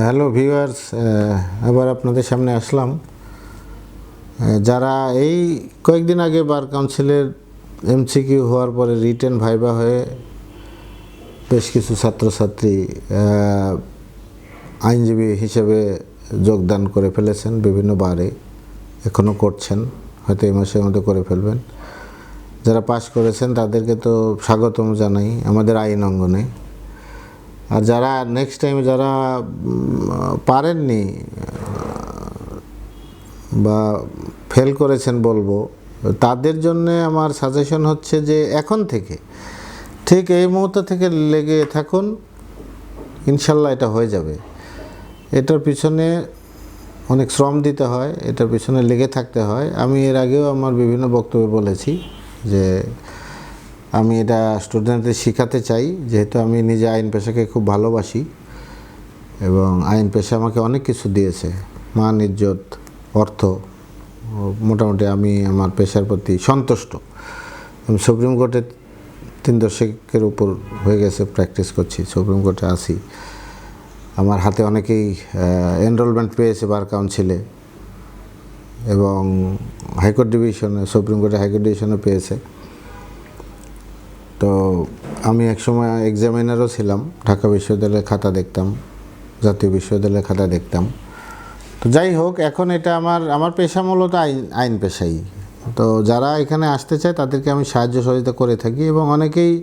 Hello viewers আবার আপনাদের সামনে আসলাম। যারা এই কয়েকদিন আগে বার কাউন্সিলের এমসিকিউ হওয়ার পরে রিটেন ভাইবা হয়ে বেশ কিছু ছাত্রছাত্রী আইনজীবী হিসেবে যোগদান করে ফেলেছেন বিভিন্ন বারে এখনও করছেন, হয়তো এই মাসের মধ্যে করে ফেলবেন। যারা পাশ করেছেন তাদেরকে তো স্বাগতম জানাই, আমাদের আইন অঙ্গনে। আর যারা নেক্সট টাইমে যারা পারেননি বা ফেল করেছেন বলব, তাদের জন্য আমার সাজেশন হচ্ছে যে এখন থেকে, ঠিক এই মুহূর্ত থেকে লেগে থাকুন, ইনশাল্লাহ এটা হয়ে যাবে। এটার পিছনে অনেক শ্রম দিতে হয়, এটার পিছনে লেগে থাকতে হয়। আমি এর আগেও আমার বিভিন্ন বক্তব্যে বলেছি যে আমি এটা স্টুডেন্টদের শেখাতে চাই, যেহেতু আমি নিজে আইন পেশাকে খুব ভালোবাসি এবং আইন পেশা আমাকে অনেক কিছু দিয়েছে, মান, ইজ্জত, অর্থ মোটামুটি আমি আমার পেশার প্রতি সন্তুষ্ট। আমি সুপ্রিম কোর্টে তিন দশকের উপর হয়ে গেছে প্র্যাকটিস করছি, সুপ্রিম কোর্টে আসি আমার হাতে অনেকেই এনরোলমেন্ট পেয়েছে বার কাউন্সিলে এবং হাইকোর্ট ডিভিশনে সুপ্রিম কোর্টে হাইকোর্ট ডিভিশনে পেয়েছে। তো আমি একসময় এক্সামিনারও ছিলাম, ঢাকা বিশ্ববিদ্যালয়ের খাতা দেখতাম, জাতীয় বিশ্ববিদ্যালয়ের খাতা দেখতাম। তো যাই হোক, এখন এটা আমার আমার পেশা মূলত আইন আইন পেশাই। তো যারা এখানে আসতে চায়, তাদেরকে আমি সাহায্য সহযোগিতা করে থাকি এবং অনেকেই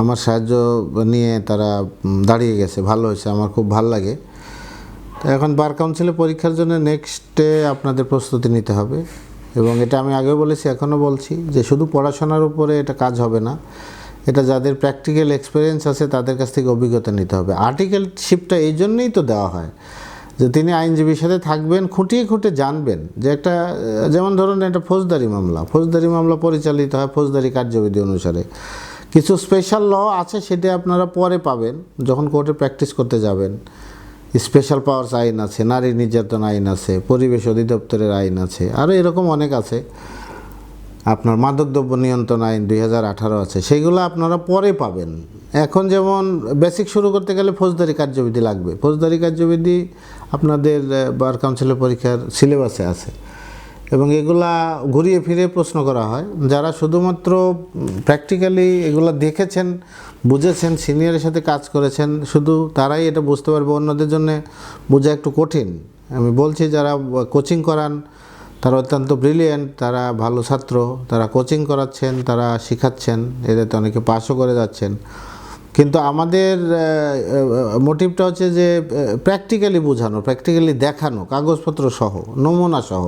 আমার সাহায্য নিয়ে তারা দাঁড়িয়ে গেছে। ভালো হয়েছে, আমার খুব ভালো লাগে। তো এখন বার কাউন্সিলে পরীক্ষার জন্য নেক্সটে আপনাদের প্রস্তুতি নিতে হবে। এবং এটা আমি আগেও বলেছি, এখনও বলছি যে শুধু পড়াশোনার উপরে এটা কাজ হবে না। এটা যাদের প্র্যাকটিক্যাল এক্সপিরিয়েন্স আছে তাদের কাছ থেকে অভিজ্ঞতা নিতে হবে। আর্টিকেলশিপটা এই জন্যই তো দেওয়া হয় যে তিনি আইনজীবীর সাথে থাকবেন, খুঁটিয়ে খুঁটে জানবেন যে একটা, যেমন ধরুন একটা ফৌজদারি মামলা ফৌজদারি মামলা পরিচালিত হয় ফৌজদারি কার্যবিধি অনুসারে। কিছু স্পেশাল ল আছে সেটা আপনারা পরে পাবেন, যখন কোর্টে প্র্যাকটিস করতে যাবেন। স্পেশাল পাওয়ার্স আইন আছে, নারী নির্যাতন আইন আছে, পরিবেশ অধিদপ্তরের আইন আছে আরও এরকম অনেক আছে। আপনার মাদকদ্রব্য নিয়ন্ত্রণ আইন দুই হাজার আঠারো আছে সেইগুলো আপনারা পরে পাবেন। এখন যেমন বেসিক শুরু করতে গেলে ফৌজদারি কার্যবিধি লাগবে। ফৌজদারি কার্যবিধি আপনাদের বার কাউন্সিলের পরীক্ষার সিলেবাসে আছে। এবং এগুলা ঘুরিয়ে ফিরে প্রশ্ন করা হয়। যারা শুধুমাত্র প্র্যাকটিক্যালি এগুলা দেখেছেন, বুঝেছেন সিনিয়রের সাথে কাজ করেছেন, শুধু তারাই এটা বুঝতে পারবে, অন্যদের জন্য বোঝা একটু কঠিন। আমি বলছি, যারা কোচিং করান, তারা অত্যন্ত ব্রিলিয়েন্ট তারা ভালো ছাত্র, তারা কোচিং করাচ্ছেন, তারা শেখাচ্ছেন এদেরতে অনেকে পাসও করে যাচ্ছেন। কিন্তু আমাদের মোটিভটা হচ্ছে যে প্র্যাকটিক্যালি বোঝানো প্র্যাকটিক্যালি দেখানো, কাগজপত্র সহ, নমুনা সহ।